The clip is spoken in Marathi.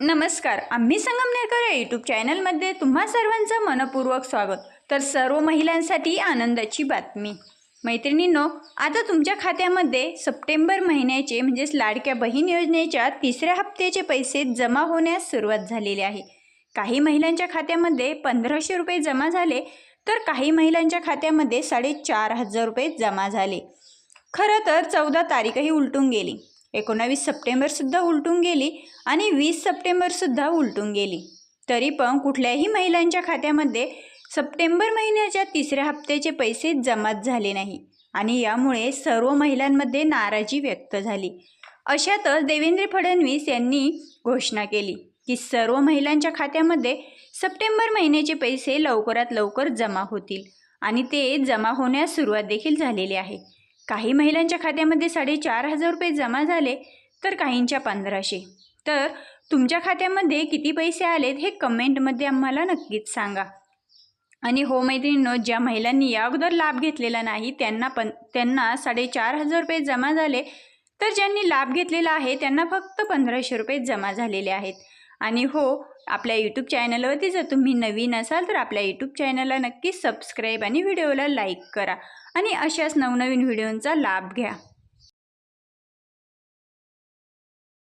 नमस्कार आम्ही संगमनेरकर या यूट्यूब चॅनलमध्ये तुम्हा सर्वांचं मनपूर्वक स्वागत. तर सर्व महिलांसाठी आनंदाची बातमी. मैत्रिणींनो आता तुमच्या खात्यामध्ये सप्टेंबर महिन्याचे म्हणजेच लाडक्या बहीण योजनेच्या तिसऱ्या हप्त्याचे पैसे जमा होण्यास सुरुवात झालेली आहे. काही महिलांच्या खात्यामध्ये पंधराशे रुपये जमा झाले तर काही महिलांच्या खात्यामध्ये साडेचार हजार रुपये जमा झाले. खरं तर चौदा तारीखही उलटून गेली. एकोणावीस सप्टेंबरसुद्धा उलटून गेली आणि वीस सप्टेंबरसुद्धा उलटून गेली. तरी पण कुठल्याही महिलांच्या खात्यामध्ये सप्टेंबर महिन्याच्या तिसऱ्या हप्त्याचे पैसे जमाच झाले नाही आणि यामुळे सर्व महिलांमध्ये नाराजी व्यक्त झाली. अशातच देवेंद्र फडणवीस यांनी घोषणा केली की सर्व महिलांच्या खात्यामध्ये सप्टेंबर महिन्याचे पैसे लवकरात लवकर जमा होतील आणि ते जमा होण्यास सुरुवात देखील झालेली आहे. काही महिलांच्या खात्यामध्ये साडेचार हजार रुपये जमा झाले तर काहींच्या पंधराशे. तर तुमच्या खात्यामध्ये किती पैसे आलेत हे कमेंटमध्ये आम्हाला नक्कीच सांगा. आणि हो मैत्रिणींनो ज्या महिलांनी या अगोदर लाभ घेतलेला नाही त्यांना पण त्यांना साडेचार हजार रुपये जमा झाले तर ज्यांनी लाभ घेतलेला आहे त्यांना फक्त पंधराशे रुपये जमा झालेले आहेत. आणि हो आपल्या यूट्यूब चॅनलवरती जर तुम्ही नवीन असाल तर आपल्या यूट्यूब चॅनलला नक्की सबस्क्राईब आणि व्हिडिओला लाईक करा. आणि अशाच नवनवीन व्हिडिओंचा लाभ घ्या.